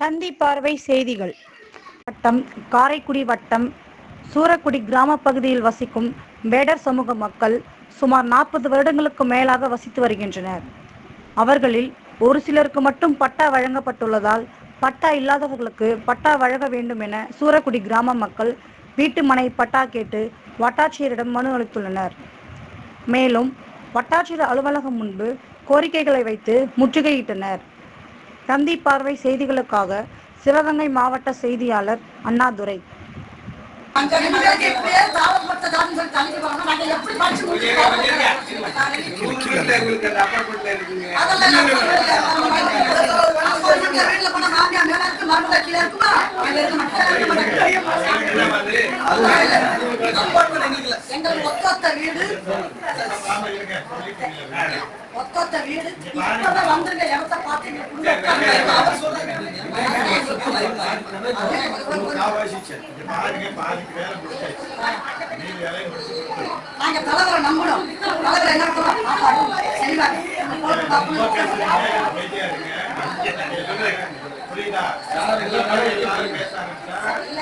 தந்தி பார்வை செய்திகள். வட்டம் காரைக்குடி வட்டம் சூரக்குடி கிராம பகுதியில் வசிக்கும் வேடர் சமூக மக்கள் சுமார் நாற்பது வருடங்களுக்கு மேலாக வசித்து வருகின்றனர். அவர்களில் ஒரு சிலருக்கு மட்டும் பட்டா வழங்கப்பட்டுள்ளதால் பட்டா இல்லாதவர்களுக்கு பட்டா வழங்க வேண்டும் என சூரக்குடி கிராம மக்கள் வீட்டு மனை பட்டா கேட்டு வட்டாட்சியரிடம் மனு அளித்துள்ளனர். மேலும் வட்டாட்சியர் அலுவலகம் முன்பு கோரிக்கைகளை வைத்து முற்றுகையிட்டனர். தந்தி பார்வை செய்திகளுக்காக சிவகங்கை மாவட்ட செய்தியாளர் அண்ணாதுரை எங்கள் மொத்த வீடு இப்படியே தாழ்த்தப்பட்ட ஜாதின்னு சொல்லி தள்ளிட்டு போறாங்க.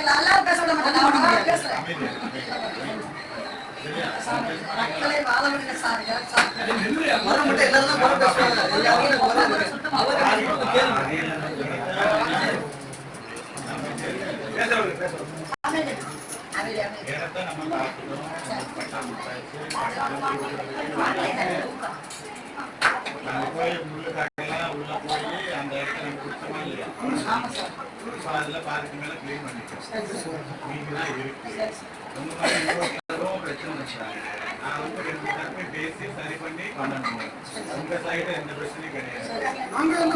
நாங்க எப்படி படிச்சு முடிச்சிருக்கோம்? அதெல்லாம் நான் சொல்றேன். அப்போ இருக்க வீட்டுல போனா மாமியார் மேல இருக்கு, மருமக கீழே இருக்குமா? அங்க இருக்க மாட்டாங்க. எங்களுக்கு ஒத்தொத்த வீடு ஒத்தொத்த வீடு இப்பதான் வந்துருங்க உள்ள உட்கார்ந்து அவர் சொல்றாங்க. நாங்க தலைவரை நம்பணும் தலைவர் என்ன சொல்றோம் காப்பாடு செய்வாங்க இல்ல இல்ல பேசி சரி பண்ணி பண்ணணும் உங்க சைடு எந்த பிரச்சனையும் கிடையாது